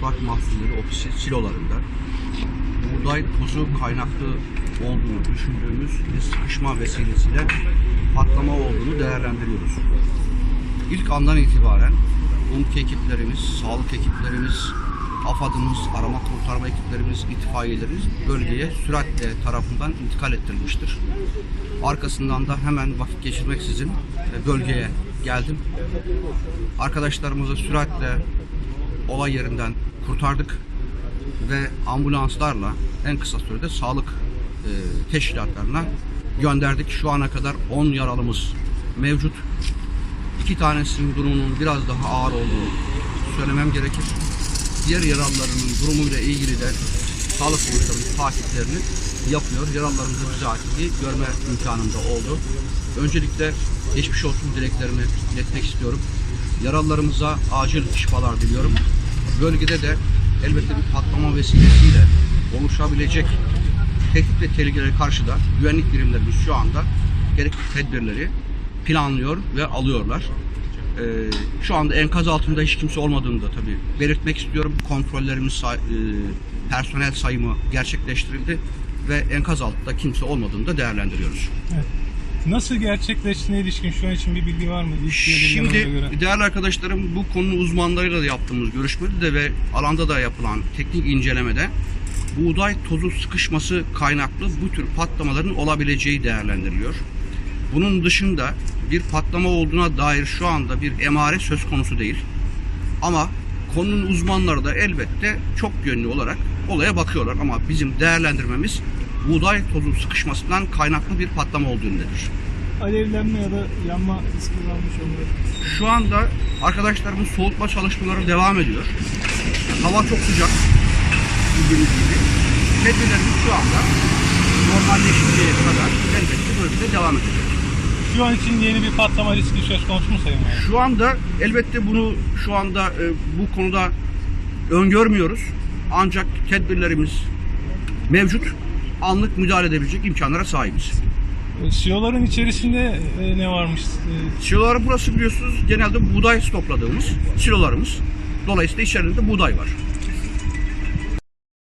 Toprak Mahsulleri Ofisi silolarında buğday tozu kaynaklı olduğunu düşündüğümüz bir sıkışma vesilesiyle patlama olduğunu değerlendiriyoruz. İlk andan itibaren UMKE ekiplerimiz, sağlık ekiplerimiz, AFAD'ımız, arama kurtarma ekiplerimiz, itfaiyelerimiz bölgeye süratle tarafından intikal ettirilmiştir. Arkasından da hemen vakit geçirmeksizin bölgeye geldim. Arkadaşlarımızı süratle olay yerinden kurtardık ve ambulanslarla en kısa sürede sağlık e, teşkilatlarına gönderdik. Şu ana kadar 10 yaralımız mevcut. İki tanesinin durumunun biraz daha ağır olduğunu söylemem gerekir. Diğer yaralılarının durumuyla ilgili de sağlık kuruluşlarının takiplerini yapıyor. Yaralılarımızı bizatihi görme imkanında oldu. Öncelikle geçmiş olsun dileklerimi iletmek istiyorum. Yaralılarımıza acil şifalar diliyorum. Bölgede de elbette bir patlama vesilesiyle oluşabilecek tehdit ve tehlikelere karşı da güvenlik birimlerimiz şu anda gerekli tedbirleri planlıyor ve alıyorlar. Ee, şu anda enkaz altında hiç kimse olmadığını da tabii belirtmek istiyorum. Kontrollerimiz, e, personel sayımı gerçekleştirildi ve enkaz altında kimse olmadığını da değerlendiriyoruz. Nasıl gerçekleştiğine ilişkin şu an için bir bilgi var mı? Şimdi değerli arkadaşlarım bu konunun uzmanlarıyla da yaptığımız görüşmede de ve alanda da yapılan teknik incelemede buğday tozu sıkışması kaynaklı bu tür patlamaların olabileceği değerlendiriliyor. Bunun dışında bir patlama olduğuna dair şu anda bir emare söz konusu değil. Ama konunun uzmanları da elbette çok yönlü olarak olaya bakıyorlar ama bizim değerlendirmemiz buğday tozu sıkışmasından kaynaklı bir patlama olduğu yönündedir. Alevlenme ya da yanma riski varmış olabilir. Şu anda arkadaşlarımız soğutma çalışmaları devam ediyor. Hava çok sıcak. Bildiğiniz gibi. Tedbirlerimiz şu anda normalleşinceye kadar elbette bölgede devam edecek. Şu an için yeni bir patlama riski söz konusu mu Sayın Valim? Şu anda elbette bunu şu anda e, bu konuda öngörmüyoruz. Ancak tedbirlerimiz mevcut. Anlık müdahale edebilecek imkanlara sahibiz. E, Siyoların içerisinde e, ne varmış? E, Silolar burası biliyorsunuz genelde buğday stokladığımız silolarımız. Dolayısıyla içerisinde buğday var.